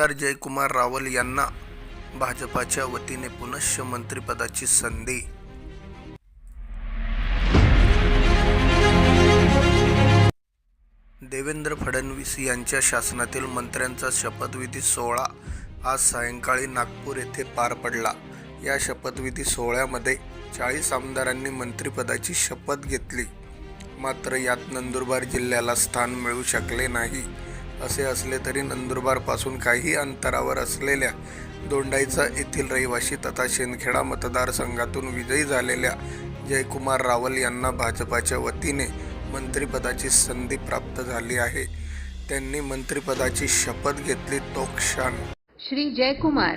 आमदार जयकुमार रावल यांना भाजपाच्या वतीने पुनश्च मंत्रिपदाची संधी. देवेंद्र फडणवीस यांच्या शासनातील मंत्र्यांचा शपथविधी सोहळा आज सायंकाळी नागपूर येथे पार पडला. या शपथविधी सोहळ्यामध्ये चाळीस आमदारांनी मंत्रिपदाची शपथ घेतली. मात्र यात नंदुरबार जिल्ह्याला स्थान मिळू शकले नाही. असे असले तरी नंदुरबारपासून काही अंतरावर असलेल्या दोंडाईचा येथील रहिवासी तथा शेंदखेडा मतदारसंघातून विजयी झालेल्या जयकुमार रावल यांना भाजपाच्या वतीने मंत्रिपदाची संधी प्राप्त झाली आहे. त्यांनी मंत्रिपदाची शपथ घेतली तो क्षण. श्री जयकुमार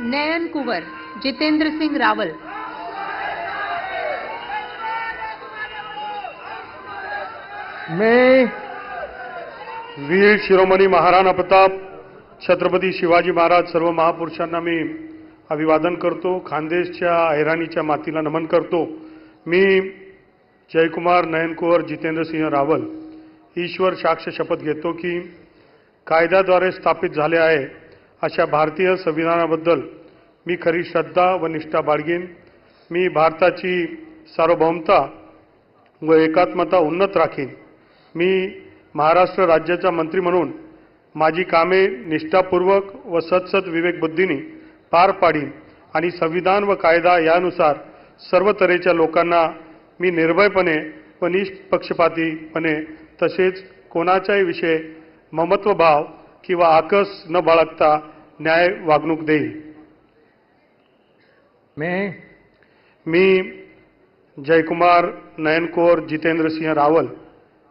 नयन कुंवर जितेंद्र सिंह रावल. मैं वीर शिरोमणी महाराणा प्रताप छत्रपती शिवाजी महाराज सर्व महापुरुषांना मी अभिवादन करतो. खानदेशच्या हैराणीच्या मातीला नमन करतो. मी जयकुमार नयनकुवर जितेंद्रसिंह रावल ईश्वर साक्ष शपथ घेतो की कायद्याद्वारे स्थापित झाले आहे अशा भारतीय संविधानाबद्दल मी खरी श्रद्धा व निष्ठा बाळगीन. मी भारताची सार्वभौमता व एकात्मता उन्नत राखीन. मी महाराष्ट्र राज्याचा मंत्री म्हणून माझी कामे निष्ठापूर्वक व सतसत विवेकबुद्धीने पार पाडीन आणि संविधान व कायदा यानुसार सर्व तऱ्हेच्या लोकांना मी निर्भयपणे व निष्पक्षपातीपणे तसेच कोणाच्याही विषयी ममत्वभाव किंवा आकस न बाळगता न्याय वागणूक देईल मैं? मी जयकुमार नयनकोर जितेंद्रसिंह रावल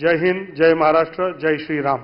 जय हिंद जय महाराष्ट्र जय श्रीराम.